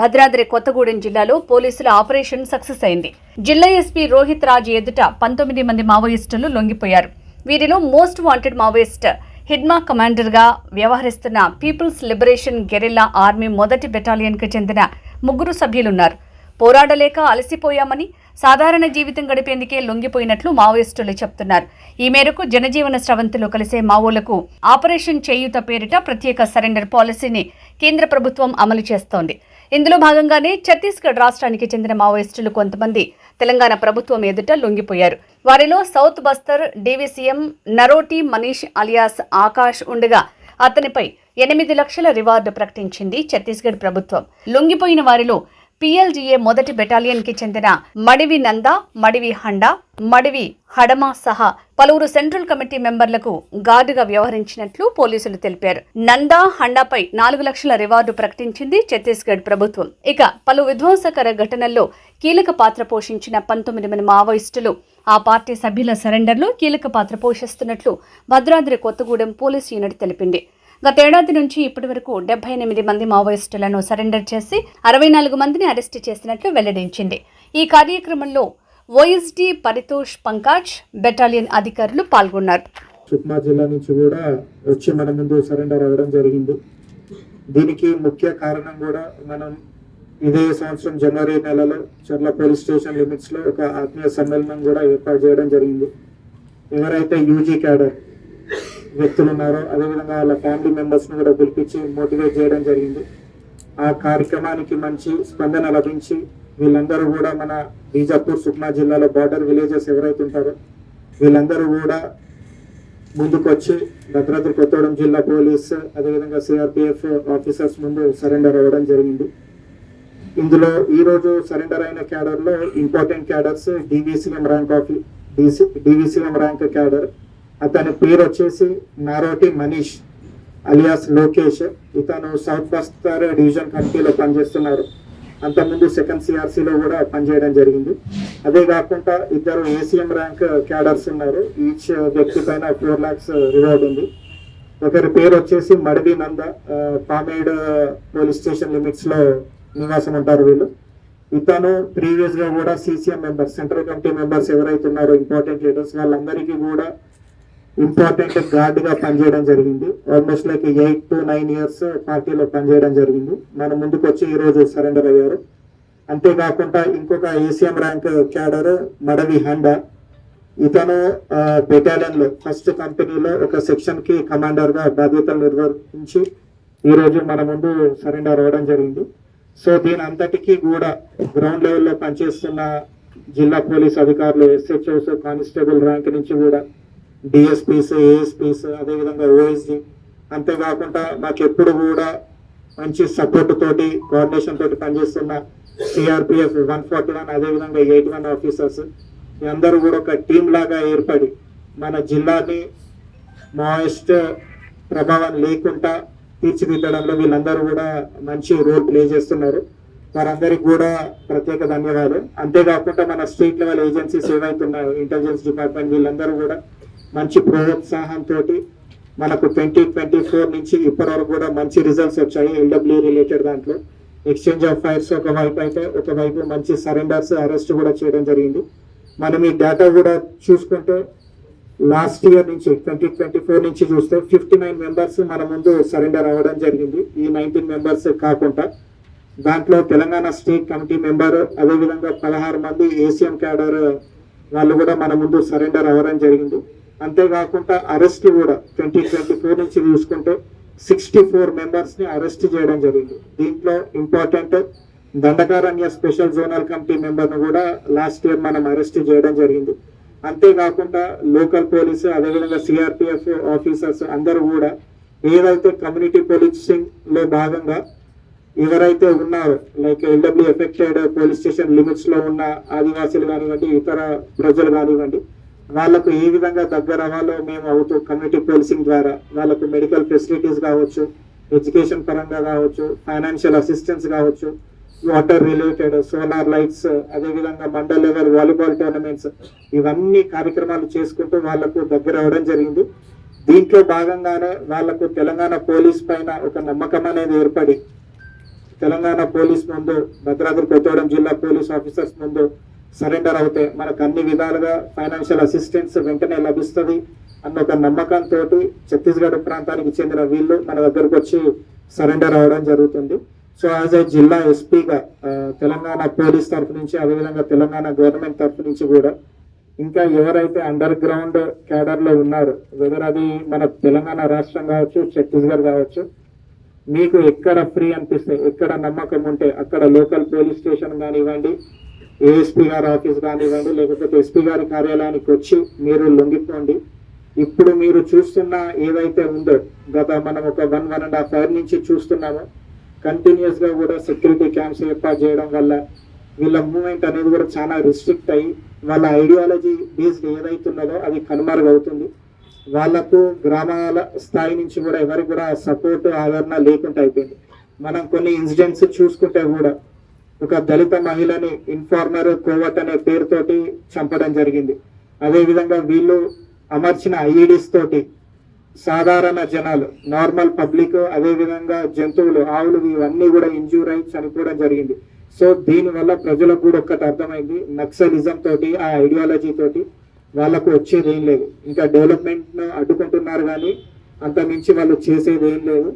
భద్రాద్రి కొత్తగూడెం జిల్లాలో పోలీసుల operation success అయింది. జిల్లా ఎస్పీ రోహిత్ రాజ్ ఎదుట పంతొమ్మిది మంది మావోయిస్టులు లొంగిపోయారు. వీరిలో మోస్ట్ వాంటెడ్ మావోయిస్ట్ హిడ్మా కమాండర్గా వ్యవహరిస్తున్న పీపుల్స్ లిబరేషన్ గెరిల్లా ఆర్మీ మొదటి బెటాలియన్కు చెందిన ముగ్గురు సభ్యులున్నారు. పోరాడలేక అలసిపోయామని సాధారణ జీవితం గడిపేందుకే లొంగిపోయినట్లు మావోయిస్టులు చెప్తున్నారు. ఈ మేరకు జనజీవన స్రవంతులు కలిసే మావోలకు ఆపరేషన్ చేయూత పేరిట ప్రత్యేక సరెండర్ పాలసీని కేంద్ర ప్రభుత్వం అమలు చేస్తోంది. ఇందులో భాగంగానే ఛత్తీస్గఢ్ రాష్ట్రానికి చెందిన మావోయిస్టులు కొంతమంది తెలంగాణ ప్రభుత్వం ఎదుట లొంగిపోయారు. వారిలో south Bastar DVCM Naroti Manish alias Akash ఉండగా అతనిపై ఎనిమిది లక్షల రివార్డు ప్రకటించింది ఛత్తీస్గఢ్ ప్రభుత్వం. లొంగిపోయిన వారిలో పిఎల్జీఏ మొదటి బెటాలియన్కి చెందిన మడివి నంద మడివి హండా మడివి హడమా సహా పలువురు సెంట్రల్ కమిటీ మెంబర్లకు గార్డుగా వ్యవహరించినట్లు పోలీసులు తెలిపారు. నందా హండాపై నాలుగు లక్షల రివార్డు ప్రకటించింది ఛత్తీస్గఢ్ ప్రభుత్వం. ఇక పలు విధ్వంసకర ఘటనల్లో కీలక పాత్ర పోషించిన పంతొమ్మిది మంది మావోయిస్టులు ఆ పార్టీ సభ్యుల సరెండర్లో కీలక పాత్ర పోషిస్తున్నట్లు భద్రాద్రి కొత్తగూడెం పోలీస్ యూనిట్ తెలిపింది. గతేడాది నుంచి ఇప్పటి వరకు డెబ్బై ఎనిమిది మంది మావోయిస్టులను సరెండర్ చేసి అరవై నాలుగు మందిని అరెస్టు చేసినట్లు వెల్లడించింది. ఈ కార్యక్రమంలో ఓఎస్డీ పరితోష్ పంకాజ్ బెటాలియన్ అధికారులు పాల్గొన్నారు. సుక్మా జిల్లా నుంచి కూడా వచ్చి మన ముందు సరెండర్ అవ్వడం జరిగింది. దీనికి ముఖ్య కారణం కూడా మనం ఇదే సంవత్సరం జనవరి నెలలో చర్ల పోలీస్ స్టేషన్ లిమిట్స్లో ఒక ఆత్మీయ సమ్మేళనం కూడా ఏర్పాటు చేయడం జరిగింది. ఎవరైతే యూజీ క్యాడర్ వ్యక్తులు ఉన్నారో అదేవిధంగా వాళ్ళ ఫ్యామిలీ మెంబర్స్ని కూడా పిలిపించి మోటివేట్ చేయడం జరిగింది. ఆ కార్యక్రమానికి మంచి స్పందన లభించి వీళ్ళందరూ కూడా మన బీజాపూర్ సుక్మా జిల్లాలో బార్డర్ విలేజెస్ ఎవరైతే ఉంటారో వీళ్ళందరూ కూడా ముందుకొచ్చి భద్రాద్రి కొత్తగూడెం జిల్లా పోలీస్ అదేవిధంగా సిఆర్పిఎఫ్ ఆఫీసర్స్ ముందు సరెండర్ అవ్వడం జరిగింది. ఇందులో ఈరోజు సరెండర్ అయిన క్యాడర్లో important cadres DVCM rank of DVCM rank cadre అతని పేరు వచ్చేసి నారోటి మనీష్ అలియాస్ లోకేష్. ఇతను సౌత్ బస్తర్ డివిజన్ కమిటీలో పనిచేస్తున్నారు. అంతకుముందు సెకండ్ సిఆర్సీలో కూడా పనిచేయడం జరిగింది. అదే కాకుండా ఇద్దరు ఏసీఎం ర్యాంక్ క్యాడర్స్ ఉన్నారు. ఈచ్ వ్యక్తి పైన ఫోర్ ల్యాక్స్ రివార్డ్ ఉంది. ఒకరి పేరు వచ్చేసి మడవి నంద పామేడ్ పోలీస్ స్టేషన్ లిమిట్స్లో నివాసం ఉంటారు వీళ్ళు. ఇతను ప్రీవియస్గా కూడా CCM members central committee members ఎవరైతే ఉన్నారో ఇంపార్టెంట్ లీడర్స్ వాళ్ళందరికీ కూడా ఇంపార్టెంట్ గార్డ్గా పనిచేయడం జరిగింది. Almost like eight to nine years పార్టీలో పనిచేయడం జరిగింది. మన ముందుకు వచ్చి ఈ రోజు సరెండర్ అయ్యారు. అంతేకాకుండా ఇంకొక ACM rank cadre Madavi Handa. ఇతను బెటాలియన్లో ఫస్ట్ కంపెనీలో ఒక సెక్షన్కి కమాండర్గా బాధ్యతలు నిర్వహించి ఈ రోజు మన ముందు సరెండర్ అవ్వడం జరిగింది. సో దీని అంతటికీ కూడా గ్రౌండ్ లెవెల్లో పనిచేస్తున్న జిల్లా పోలీస్ అధికారులు ఎస్హెచ్ఓస్ కానిస్టేబుల్ ర్యాంక్ నుంచి కూడా డిఎస్పీస్ ఏఎస్పీస్ అదేవిధంగా ఓఎస్జీ అంతేకాకుండా మాకు ఎప్పుడు కూడా మంచి సపోర్ట్ తోటి కోఆర్డినేషన్ తోటి పనిచేస్తున్న సిఆర్పిఎఫ్ వన్ ఫార్టీ వన్ అదేవిధంగా ఎయిట్ వన్ ఆఫీసర్స్ అందరూ కూడా ఒక టీం లాగా ఏర్పడి మన జిల్లాని మాయిస్ట్ ప్రభావం లేకుండా తీర్చిదిద్దడంలో వీళ్ళందరూ కూడా మంచి రోల్ ప్లే చేస్తున్నారు. వారందరికీ కూడా ప్రత్యేక ధన్యవాదాలు. అంతేకాకుండా మన స్టేట్ లెవెల్ ఏజెన్సీస్ ఏవైతున్నాయో ఇంటెలిజెన్స్ డిపార్ట్మెంట్ వీళ్ళందరూ కూడా మంచి ప్రోత్సాహంతో మనకు ట్వంటీ ట్వంటీ ఫోర్ నుంచి ఇప్పటి వరకు కూడా మంచి రిజల్ట్స్ వచ్చాయి. ఎల్డబ్ల్యూ రిలేటెడ్ దాంట్లో. ఎక్స్చేంజ్ ఆఫ్ ఫైర్స్ ఒకవైపు అయితే ఒకవైపు మంచి సరెండర్స్ అరెస్ట్ కూడా చేయడం జరిగింది. మనం ఈ డేటా కూడా చూసుకుంటే లాస్ట్ ఇయర్ నుంచి ట్వంటీ ట్వంటీ ఫోర్ నుంచి చూస్తే ఫిఫ్టీ నైన్ మెంబర్స్ మన ముందు సరెండర్ అవ్వడం జరిగింది. ఈ నైన్టీన్ మెంబర్స్ కాకుండా దాంట్లో తెలంగాణ స్టేట్ కమిటీ మెంబర్ అదేవిధంగా పదహారు మంది ఏసీఎం క్యాడర్ వాళ్ళు కూడా మన ముందు సరెండర్ అవ్వడం జరిగింది. అంతేకాకుండా అరెస్ట్ కూడా ట్వంటీ ట్వంటీ ఫోర్ నుంచి చూసుకుంటే సిక్స్టీ ఫోర్ మెంబర్స్ని అరెస్ట్ చేయడం జరిగింది. దీంట్లో important Dandakaranya special zonal committee మెంబర్ను కూడా లాస్ట్ ఇయర్ మనం అరెస్ట్ చేయడం జరిగింది. అంతేకాకుండా లోకల్ పోలీసు అదేవిధంగా సిఆర్పిఎఫ్ ఆఫీసర్స్ అందరూ కూడా ఏదైతే కమ్యూనిటీ పోలీసింగ్లో భాగంగా ఎవరైతే ఉన్నారో like LW affected police station లిమిట్స్లో ఉన్న ఆదివాసీలు కానివ్వండి ఇతర ప్రజలు కానివ్వండి వాళ్ళకు ఏ విధంగా దగ్గర అవ్వాలో మేము అవుతూ కమ్యూనిటీ పోలీసింగ్ ద్వారా వాళ్ళకు మెడికల్ ఫెసిలిటీస్ కావచ్చు ఎడ్యుకేషన్ పరంగా కావచ్చు ఫైనాన్షియల్ అసిస్టెన్స్ కావచ్చు వాటర్ రిలేటెడ్ సోలార్ లైట్స్ అదేవిధంగా మండల్ లెవెల్ వాలీబాల్ టోర్నమెంట్స్ ఇవన్నీ కార్యక్రమాలు చేసుకుంటూ వాళ్ళకు దగ్గర అవ్వడం జరిగింది. దీంట్లో భాగంగానే వాళ్ళకు తెలంగాణ పోలీస్ పైన ఒక నమ్మకం అనేది ఏర్పడి తెలంగాణ పోలీస్ ముందు భద్రాద్రి కొత్తగూడెం జిల్లా పోలీస్ ఆఫీసర్స్ ముందు సరెండర్ అవుతే మనకు అన్ని విధాలుగా ఫైనాన్షియల్ అసిస్టెన్స్ వెంటనే లభిస్తుంది. అన్న ఒక నమ్మకంతో ఛత్తీస్గఢ్ ప్రాంతానికి చెందిన వీళ్ళు మన దగ్గరకు వచ్చి సరెండర్ అవ్వడం జరుగుతుంది. సో యాజ్ ఏ జిల్లా ఎస్పీగా తెలంగాణ పోలీస్ తరఫు నుంచి అదేవిధంగా తెలంగాణ గవర్నమెంట్ తరఫు నుంచి కూడా ఇంకా ఎవరైతే అండర్ గ్రౌండ్ క్యాడర్లో ఉన్నారో వెదర్ అది మన తెలంగాణ రాష్ట్రం కావచ్చు ఛత్తీస్గఢ్ కావచ్చు మీకు ఎక్కడ ఫ్రీ అనిపిస్తే ఎక్కడ నమ్మకం ఉంటే అక్కడ లోకల్ పోలీస్ స్టేషన్ కానివ్వండి ఏఎస్పీ గారి ఆఫీస్ కానివ్వండి లేకపోతే ఎస్పీ గారి కార్యాలయానికి వచ్చి మీరు లొంగిపోండి. ఇప్పుడు మీరు చూస్తున్న ఏదైతే ఉందో గత మనం ఒక one one and half hour నుంచి చూస్తున్నామో. కంటిన్యూస్గా కూడా సెక్యూరిటీ క్యాంప్స్ ఏర్పాటు చేయడం వల్ల వీళ్ళ మూమెంట్ అనేది కూడా చాలా రిస్ట్రిక్ట్ అయ్యి వాళ్ళ ఐడియాలజీ బేస్డ్ ఏదైతే ఉన్నదో అది కనుమరుగవుతుంది. వాళ్ళకు గ్రామాల స్థాయి నుంచి కూడా ఎవరికి కూడా సపోర్ట్ ఆదరణ లేకుండా అయిపోయింది. మనం కొన్ని ఇన్సిడెంట్స్ చూసుకుంటే కూడా ఒక దళిత మహిళని ఇన్ఫార్మర్ కోవట్ అనే పేరుతోటి చంపడం జరిగింది. అదేవిధంగా వీళ్ళు అమర్చిన ఐఈడీస్ తోటి సాధారణ జనాలు నార్మల్ పబ్లిక్ అదేవిధంగా జంతువులు ఆవులు ఇవన్నీ కూడా ఇంజూర్ అయి చనిపోవడం జరిగింది. సో దీనివల్ల ప్రజలకు కూడా ఒక్కటి అర్థమైంది. నక్సలిజం తోటి ఆ ఐడియాలజీ తోటి వాళ్ళకు వచ్చేది ఏం లేదు. ఇంకా డెవలప్మెంట్ను అడ్డుకుంటున్నారు కానీ అంత మించి వాళ్ళు చేసేది ఏం లేదు.